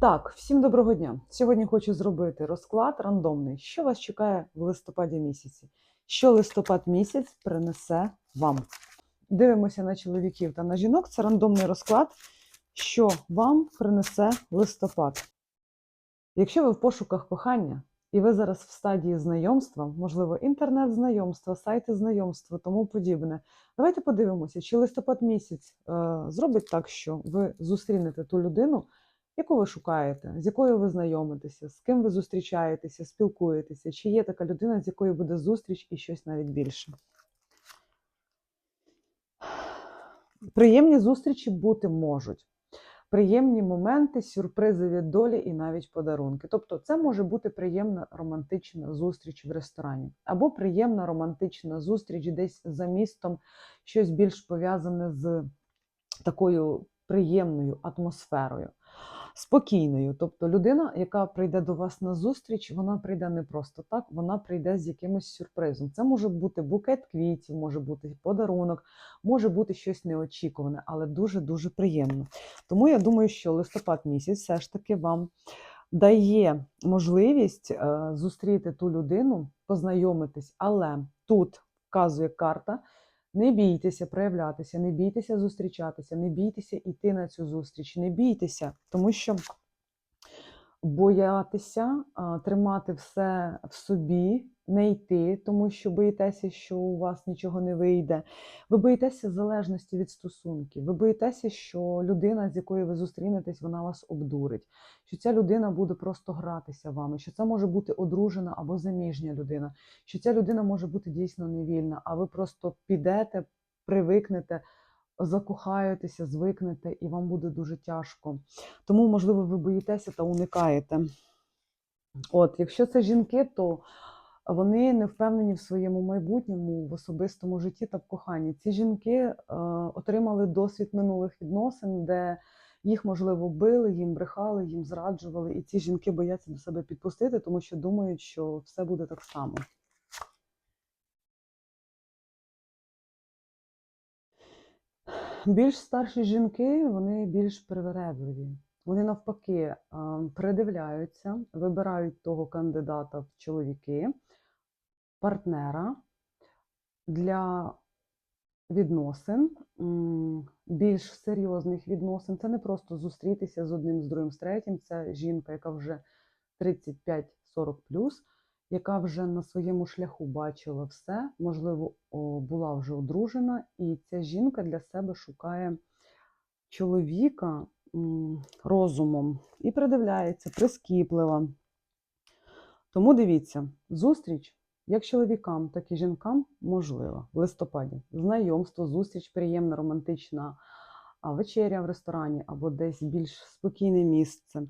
Так, всім доброго дня. Сьогодні хочу зробити розклад рандомний. Що вас чекає в листопаді місяці? Що листопад місяць принесе вам? Дивимося на чоловіків та на жінок. Це рандомний розклад, що вам принесе листопад. Якщо ви в пошуках кохання, і ви зараз в стадії знайомства, можливо, інтернет-знайомства, сайти знайомства, тому подібне. Давайте подивимося, чи листопад місяць е, зробить так, що ви зустрінете ту людину, яку ви шукаєте, з якою ви знайомитеся, з ким ви зустрічаєтеся, спілкуєтеся, чи є така людина, з якою буде зустріч і щось навіть більше. Приємні зустрічі бути можуть. Приємні моменти, сюрпризи від долі і навіть подарунки. Тобто, це може бути приємна романтична зустріч в ресторані, або приємна романтична зустріч десь за містом, щось більш пов'язане з такою приємною атмосферою спокійною. Тобто людина, яка прийде до вас на зустріч, вона прийде не просто так, вона прийде з якимось сюрпризом. Це може бути букет квітів, може бути подарунок, може бути щось неочікуване, але дуже-дуже приємно. Тому я думаю, що листопад місяць все ж таки вам дає можливість е, зустріти ту людину, познайомитись, але тут вказує карта. Не бійтеся проявлятися, не бійтеся зустрічатися, не бійтеся йти на цю зустріч, не бійтеся, тому що боятися, тримати все в собі, не йти, тому що боїтеся, що у вас нічого не вийде. Ви боїтеся залежності від стосунків. Ви боїтеся, що людина, з якою ви зустрінетесь, вона вас обдурить, що ця людина буде просто гратися вами, що це може бути одружена або заміжня людина, що ця людина може бути дійсно невільна, а ви просто підете, привикнете. Закохаєтеся, звикнете, і вам буде дуже тяжко. Тому, можливо, ви боїтеся та уникаєте. От, якщо це жінки, то вони не впевнені в своєму майбутньому, в особистому житті та в коханні. Ці жінки е, отримали досвід минулих відносин, де їх, можливо, били, їм брехали, їм зраджували, і ці жінки бояться до себе підпустити, тому що думають, що все буде так само. Більш старші жінки, вони більш привередливі. Вони навпаки придивляються, вибирають того кандидата в чоловіки, партнера для відносин, більш серйозних відносин. Це не просто зустрітися з одним, з другим, з третім. Це жінка, яка вже 35-40 яка вже на своєму шляху бачила все, можливо, була вже одружена, і ця жінка для себе шукає чоловіка розумом і придивляється, прискіплива. Тому дивіться, зустріч як чоловікам, так і жінкам можливо в листопаді. Знайомство, зустріч, приємна, романтична вечеря в ресторані або десь більш спокійне місце.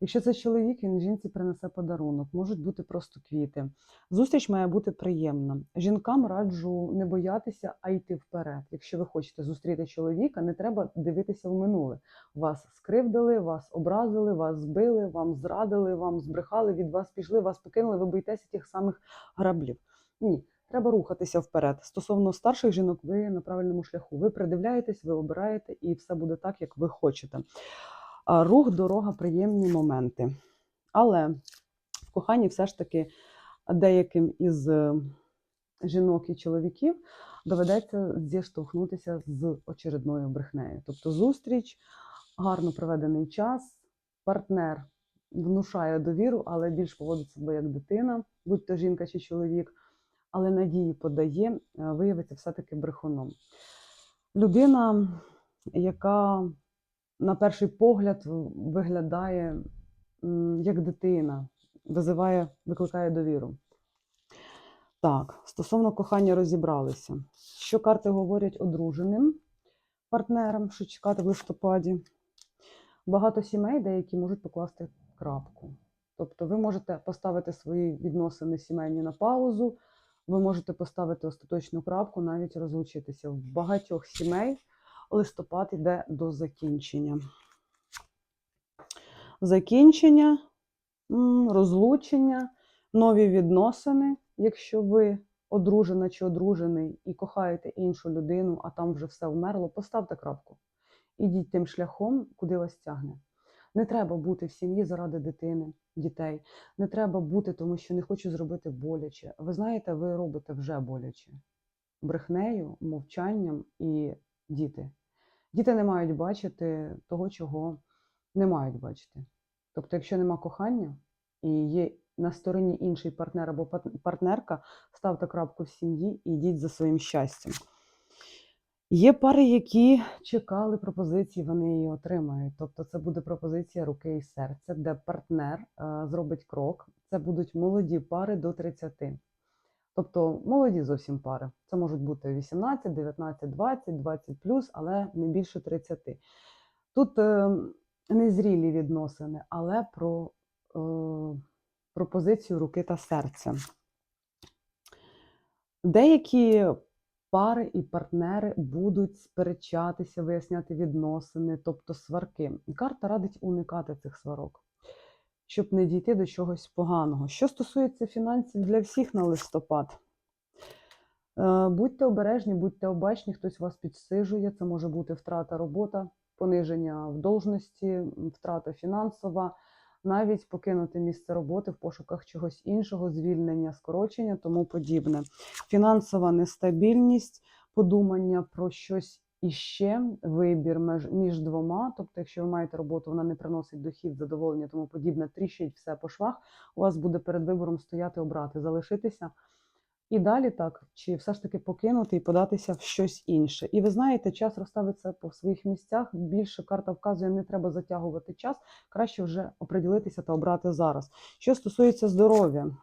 Якщо це чоловік, він жінці принесе подарунок, можуть бути просто квіти. Зустріч має бути приємна. Жінкам раджу не боятися, а йти вперед. Якщо ви хочете зустріти чоловіка, не треба дивитися в минуле. Вас скривдили, вас образили, вас збили, вам зрадили, вам збрехали, від вас пішли, вас покинули, ви боїтеся тих самих граблів. Ні. Треба рухатися вперед. Стосовно старших жінок, ви на правильному шляху. Ви придивляєтесь, ви обираєте, і все буде так, як ви хочете. Рух, дорога, приємні моменти. Але в коханні все ж таки деяким із е, жінок і чоловіків доведеться зіштовхнутися з очередною брехнею. Тобто зустріч, гарно проведений час, партнер внушає довіру, але більш поводить себе як дитина, будь то жінка чи чоловік але надії подає, е, виявиться все-таки брехуном. Людина, яка на перший погляд виглядає як дитина, визиває, викликає довіру. Так, стосовно кохання розібралися. Що карти говорять одруженим партнерам, що чекати в листопаді? Багато сімей, деякі можуть покласти крапку. Тобто ви можете поставити свої відносини сімейні на паузу, ви можете поставити остаточну крапку, навіть розлучитися. В багатьох сімей листопад йде до закінчення. Закінчення, розлучення, нові відносини. Якщо ви одружена чи одружений і кохаєте іншу людину, а там вже все вмерло, поставте крапку. Ідіть тим шляхом, куди вас тягне. Не треба бути в сім'ї заради дитини, дітей. Не треба бути, тому що не хочу зробити боляче. Ви знаєте, ви робите вже боляче брехнею, мовчанням і діти. Діти не мають бачити того, чого не мають бачити. Тобто, якщо нема кохання і є на стороні інший партнер або партнерка, ставте крапку в сім'ї і йдіть за своїм щастям. Є пари, які чекали пропозиції, вони її отримають. Тобто, це буде пропозиція руки і серця, де партнер е, зробить крок. Це будуть молоді пари до 30. Тобто молоді зовсім пари. Це можуть бути 18, 19, 20, 20 але не більше 30. Тут е, незрілі відносини, але про е, пропозицію руки та серця. Деякі пари і партнери будуть сперечатися, виясняти відносини, тобто сварки. Карта радить уникати цих сварок, щоб не дійти до чогось поганого. Що стосується фінансів для всіх на листопад, е, будьте обережні, будьте обачні, хтось вас підсижує, це може бути втрата робота, пониження в должності, втрата фінансова, навіть покинути місце роботи в пошуках чогось іншого, звільнення, скорочення, тому подібне. Фінансова нестабільність, подумання про щось іще, вибір меж- між двома. Тобто, якщо ви маєте роботу, вона не приносить дохід, задоволення, тому подібне, тріщить все по швах. У вас буде перед вибором стояти обрати, залишитися. І далі так, чи все ж таки покинути і податися в щось інше. І ви знаєте, час розставиться по своїх місцях. Більше карта вказує, не треба затягувати час, краще вже оприділитися та обрати зараз. Що стосується здоров'я,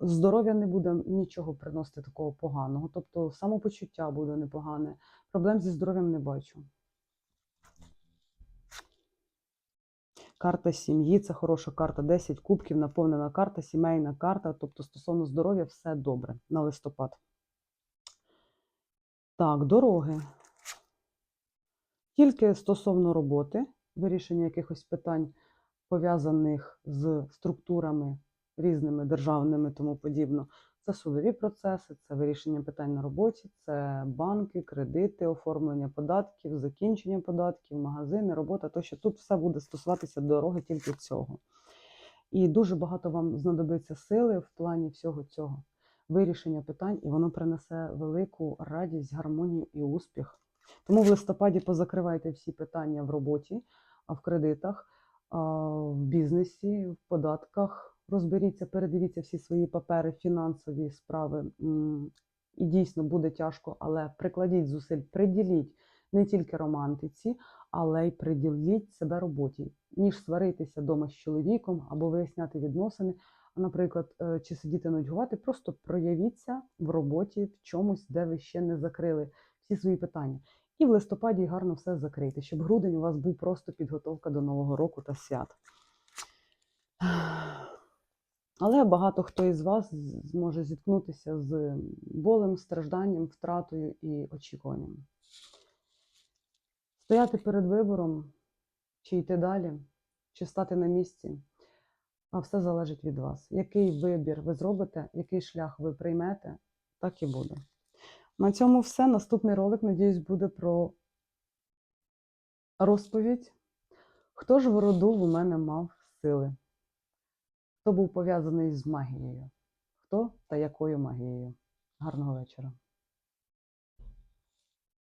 здоров'я не буде нічого приносити такого поганого. Тобто самопочуття буде непогане. Проблем зі здоров'ям не бачу. Карта сім'ї це хороша карта. 10 кубків, наповнена карта, сімейна карта. Тобто, стосовно здоров'я, все добре на листопад. Так, дороги. Тільки стосовно роботи, вирішення якихось питань, пов'язаних з структурами різними державними, тому подібно. Це судові процеси, це вирішення питань на роботі, це банки, кредити, оформлення податків, закінчення податків, магазини, робота. Тощо тут все буде стосуватися дороги тільки цього. І дуже багато вам знадобиться сили в плані всього цього вирішення питань, і воно принесе велику радість, гармонію і успіх. Тому в листопаді позакривайте всі питання в роботі, в кредитах, в бізнесі, в податках. Розберіться, передивіться всі свої папери, фінансові справи. І дійсно буде тяжко, але прикладіть зусиль, приділіть не тільки романтиці, але й приділіть себе роботі, ніж сваритися вдома з чоловіком або виясняти відносини. Наприклад, е, чи сидіти нудьгувати, просто проявіться в роботі в чомусь, де ви ще не закрили всі свої питання. І в листопаді гарно все закрити, щоб грудень у вас був просто підготовка до Нового року та свят. Але багато хто із вас зможе зіткнутися з болем, стражданням, втратою і очікуванням. Стояти перед вибором, чи йти далі, чи стати на місці, а все залежить від вас. Який вибір ви зробите, який шлях ви приймете, так і буде. На цьому все. Наступний ролик, надіюсь, буде про розповідь. Хто ж в роду у мене мав сили? Хто був пов'язаний з магією? Хто та якою магією? Гарного вечора.